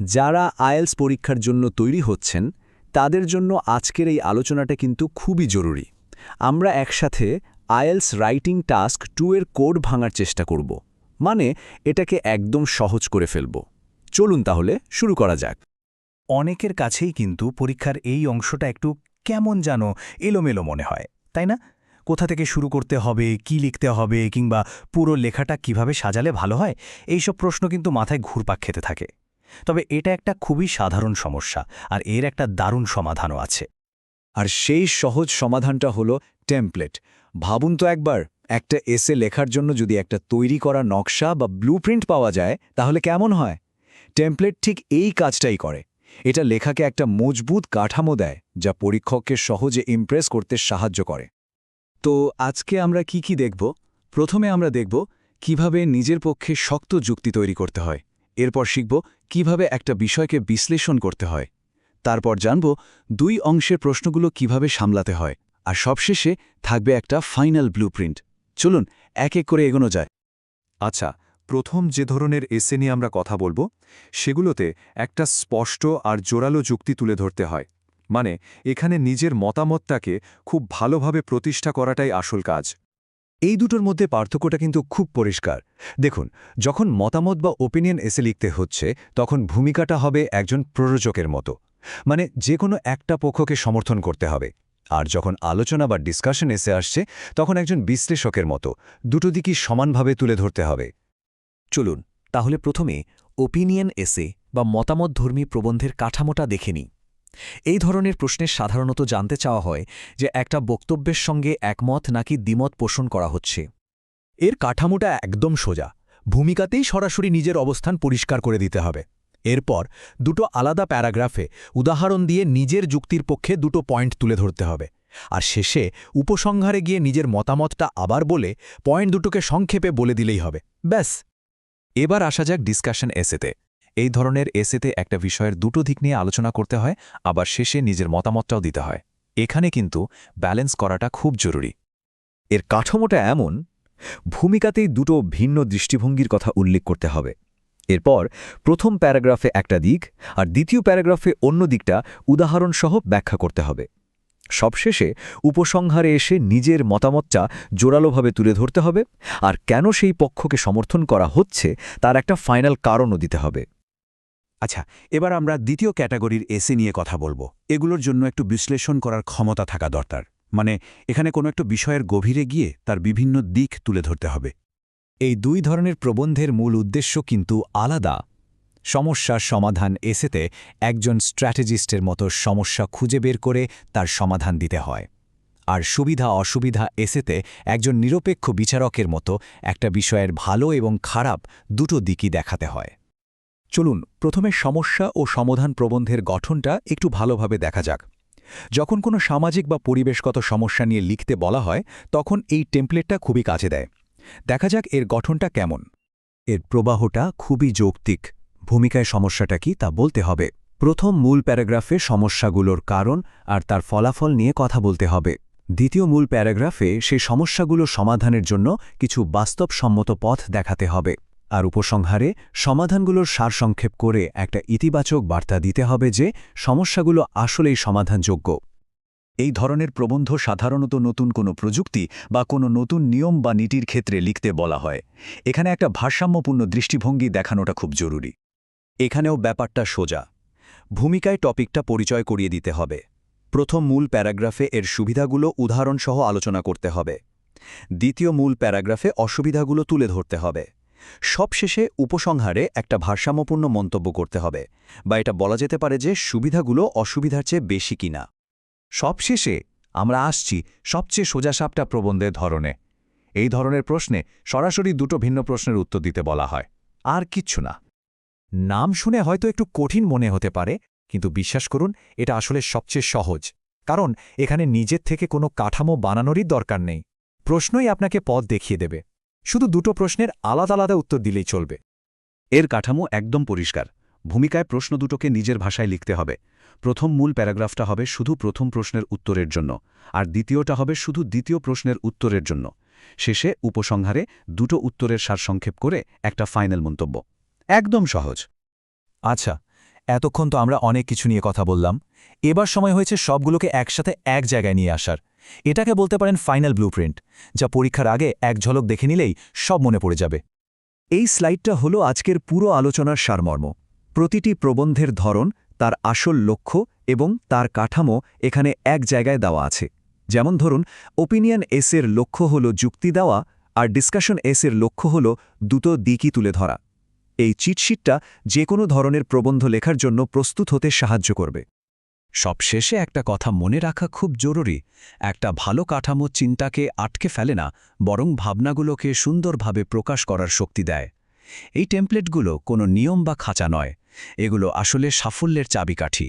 যারা আয়েলস পরীক্ষার জন্য তৈরি হচ্ছেন, তাদের জন্য আজকের এই আলোচনাটা কিন্তু খুবই জরুরি। আমরা একসাথে আয়েলস রাইটিং টাস্ক টু এর কোড ভাঙার চেষ্টা করব। মানে এটাকে একদম সহজ করে ফেলব। চলুন তাহলে শুরু করা যাক। অনেকের কাছেই কিন্তু পরীক্ষার এই অংশটা একটু কেমন যেন এলোমেলো মনে হয়, তাই না? কোথা থেকে শুরু করতে হবে, কি লিখতে হবে, কিংবা পুরো লেখাটা কীভাবে সাজালে ভালো হয়, এইসব প্রশ্ন কিন্তু মাথায় ঘুরপাক খেতে থাকে। তবে এটা একটা খুবই সাধারণ সমস্যা, আর এর একটা দারুণ সমাধানও আছে। আর সেই সহজ সমাধানটা হলো টেমপ্লেট ভাবুন তো একবার, একটা এসে লেখার জন্য যদি একটা তৈরি করা নকশা বা ব্লুপ্রিন্ট পাওয়া যায়, তাহলে কেমন হয়? টেমপ্লেট ঠিক এই কাজটাই করে। এটা লেখাকে একটা মজবুত কাঠামো দেয়, যা পরীক্ষককে সহজে ইমপ্রেস করতে সাহায্য করে। তো আজকে আমরা কি কি দেখব? প্রথমে আমরা দেখব কীভাবে নিজের পক্ষে শক্ত যুক্তি তৈরি করতে হয়। এরপর শিখব কীভাবে একটা বিষয়কে বিশ্লেষণ করতে হয়। তারপর জানব দুই অংশের প্রশ্নগুলো কীভাবে সামলাতে হয়। আর সবশেষে থাকবে একটা ফাইনাল ব্লুপ্রিন্ট। চলুন, এক এক করে এগোনো যায়। আচ্ছা প্রথম যে ধরনের এসে নিয়ে আমরা কথা বলব, সেগুলোতে একটা স্পষ্ট আর জোরালো যুক্তি তুলে ধরতে হয়। মানে এখানে নিজের মতামতটাকে খুব ভালোভাবে প্রতিষ্ঠা করাটাই আসল কাজ। এই দুটোর মধ্যে পার্থক্যটা কিন্তু খুব পরিষ্কার। দেখুন, যখন মতামত বা ওপিনিয়ন এসে লিখতে হচ্ছে, তখন ভূমিকাটা হবে একজন প্ররোচকের মতো। মানে যে কোনো একটা পক্ষকে সমর্থন করতে হবে। আর যখন আলোচনা বা ডিসকাশন এসে আসছে, তখন একজন বিশ্লেষকের মতো। দুটো দিকই সমানভাবে তুলে ধরতে হবে। চলুন, তাহলে প্রথমে ওপিনিয়ন এসে বা মতামতধর্মী প্রবন্ধের কাঠামোটা দেখে নিই। এই ধরনের প্রশ্নের সাধারণত জানতে চাওয়া হয় যে একটা বক্তব্যের সঙ্গে একমত নাকি দ্বিমত পোষণ করা হচ্ছে। এর কাঠামোটা একদম সোজা। ভূমিকাতেই সরাসরি নিজের অবস্থান পরিষ্কার করে দিতে হবে। এরপর দুটো আলাদা প্যারাগ্রাফে উদাহরণ দিয়ে নিজের যুক্তির পক্ষে দুটো পয়েন্ট তুলে ধরতে হবে। আর শেষে উপসংহারে গিয়ে নিজের মতামতটা আবার বলে পয়েন্ট দুটোকে সংক্ষেপে বলে দিলেই হবে। ব্যাস। এবার আসা যাক ডিসকাশন এসেতে। এই ধরনের এসেতে একটা বিষয়ের দুটো দিক নিয়ে আলোচনা করতে হয়, আবার শেষে নিজের মতামতটাও দিতে হয়। এখানে কিন্তু ব্যালেন্স করাটা খুব জরুরি। এর কাঠামোটা এমন, ভূমিকাতেই দুটো ভিন্ন দৃষ্টিভঙ্গির কথা উল্লেখ করতে হবে। এরপর প্রথম প্যারাগ্রাফে একটা দিক আর দ্বিতীয় প্যারাগ্রাফে অন্য দিকটা উদাহরণসহ ব্যাখ্যা করতে হবে। সবশেষে উপসংহারে এসে নিজের মতামতটা জোরালোভাবে তুলে ধরতে হবে আর কেন সেই পক্ষকে সমর্থন করা হচ্ছে তার একটা ফাইনাল কারণও দিতে হবে। আচ্ছা এবার আমরা দ্বিতীয় ক্যাটাগরির এসে নিয়ে কথা বলব। এগুলোর জন্য একটু বিশ্লেষণ করার ক্ষমতা থাকা দরকার। মানে এখানে কোনো একটা বিষয়ের গভীরে গিয়ে তার বিভিন্ন দিক তুলে ধরতে হবে। এই দুই ধরনের প্রবন্ধের মূল উদ্দেশ্য কিন্তু আলাদা। সমস্যার সমাধান এসেতে একজন স্ট্র্যাটেজিস্টের মতো সমস্যা খুঁজে বের করে তার সমাধান দিতে হয়। আর সুবিধা অসুবিধা এসেতে একজন নিরপেক্ষ বিচারকের মতো একটা বিষয়ের ভালো এবং খারাপ দুটো দিকই দেখাতে হয়। চলুন প্রথমে সমস্যা ও সমাধান প্রবন্ধের গঠনটা একটু ভালোভাবে দেখা যাক। যখন কোনো সামাজিক বা পরিবেশগত সমস্যা নিয়ে লিখতে বলা হয়, তখন এই টেমপ্লেটটা খুবই কাজে দেয়। দেখা যাক এর গঠনটা কেমন। এর প্রবাহটা খুবই যৌক্তিক। ভূমিকায় সমস্যাটা কি তা বলতে হবে। প্রথম মূল প্যারাগ্রাফে সমস্যাগুলোর কারণ আর তার ফলাফল নিয়ে কথা বলতে হবে। দ্বিতীয় মূল প্যারাগ্রাফে সেই সমস্যাগুলো সমাধানের জন্য কিছু বাস্তবসম্মত পথ দেখাতে হবে। আর উপসংহারে সমাধানগুলোর সারসংক্ষেপ করে একটা ইতিবাচক বার্তা দিতে হবে যে সমস্যাগুলো আসলেই সমাধানযোগ্য। এই ধরনের প্রবন্ধ সাধারণত নতুন কোনো প্রযুক্তি বা কোনো নতুন নিয়ম বা নীতির ক্ষেত্রে লিখতে বলা হয়। এখানে একটা ভারসাম্যপূর্ণ দৃষ্টিভঙ্গি দেখানোটা খুব জরুরি। এখানেও ব্যাপারটা সোজা। ভূমিকায় টপিকটা পরিচয় করিয়ে দিতে হবে। প্রথম মূল প্যারাগ্রাফে এর সুবিধাগুলো উদাহরণসহ আলোচনা করতে হবে। দ্বিতীয় মূল প্যারাগ্রাফে অসুবিধাগুলো তুলে ধরতে হবে। সবশেষে উপসংহারে একটা ভারসাম্যপূর্ণ মন্তব্য করতে হবে, বা এটা বলা যেতে পারে যে সুবিধাগুলো অসুবিধার চেয়ে বেশি কিনা। সবশেষে আমরা আসছি সবচেয়ে সোজাসাপটা প্রবন্ধের ধরনে। এই ধরনের প্রশ্নে সরাসরি দুটো ভিন্ন প্রশ্নের উত্তর দিতে বলা হয়। আর কিচ্ছু না। নাম শুনে হয়তো একটু কঠিন মনে হতে পারে, কিন্তু বিশ্বাস করুন, এটা আসলে সবচেয়ে সহজ। কারণ এখানে নিজের থেকে কোনো কাঠামো বানানোরই দরকার নেই। প্রশ্নই আপনাকে পথ দেখিয়ে দেবে। শুধু দুটো প্রশ্নের আলাদা আলাদা উত্তর দিলেই চলবে। এর কাঠামো একদম পরিষ্কার। ভূমিকায় প্রশ্ন দুটোকে নিজের ভাষায় লিখতে হবে। প্রথম মূল প্যারাগ্রাফটা হবে শুধু প্রথম প্রশ্নের উত্তরের জন্য, আর দ্বিতীয়টা হবে শুধু দ্বিতীয় প্রশ্নের উত্তরের জন্য। শেষে উপসংহারে দুটো উত্তরের সারসংক্ষেপ করে একটা ফাইনাল মন্তব্য। একদম সহজ। আচ্ছা এতক্ষণ তো আমরা অনেক কিছু নিয়ে কথা বললাম। এবার সময় হয়েছে সবগুলোকে একসাথে এক জায়গায় নিয়ে আসার। এটাকে বলতে পারেন ফাইনাল ব্লুপ্রিন্ট যা পরীক্ষার আগে এক ঝলক দেখে নিলেই সব মনে পড়ে যাবে। এই স্লাইডটা হলো আজকের পুরো আলোচনার সারমর্ম। প্রতিটি প্রবন্ধের ধরন, তার আসল লক্ষ্য এবং তার কাঠামো এখানে এক জায়গায় দেওয়া আছে। যেমন ধরুন ওপিনিয়ন এসের লক্ষ্য হল যুক্তি দেওয়া আর ডিসকাশন এসের লক্ষ্য হল দুটো দিকই তুলে ধরা। এই চিটশিটটা যে কোনো ধরনের প্রবন্ধ লেখার জন্য প্রস্তুত হতে সাহায্য করবে। সবশেষে একটা কথা মনে রাখা খুব জরুরি, একটা ভালো কাঠামো চিন্তাকে আটকে ফেলে না, বরং ভাবনাগুলোকে সুন্দরভাবে প্রকাশ করার শক্তি দেয়। এই টেমপ্লেটগুলো কোনো নিয়ম বা খাঁচা নয়, এগুলো আসলে সাফল্যের চাবিকাঠি।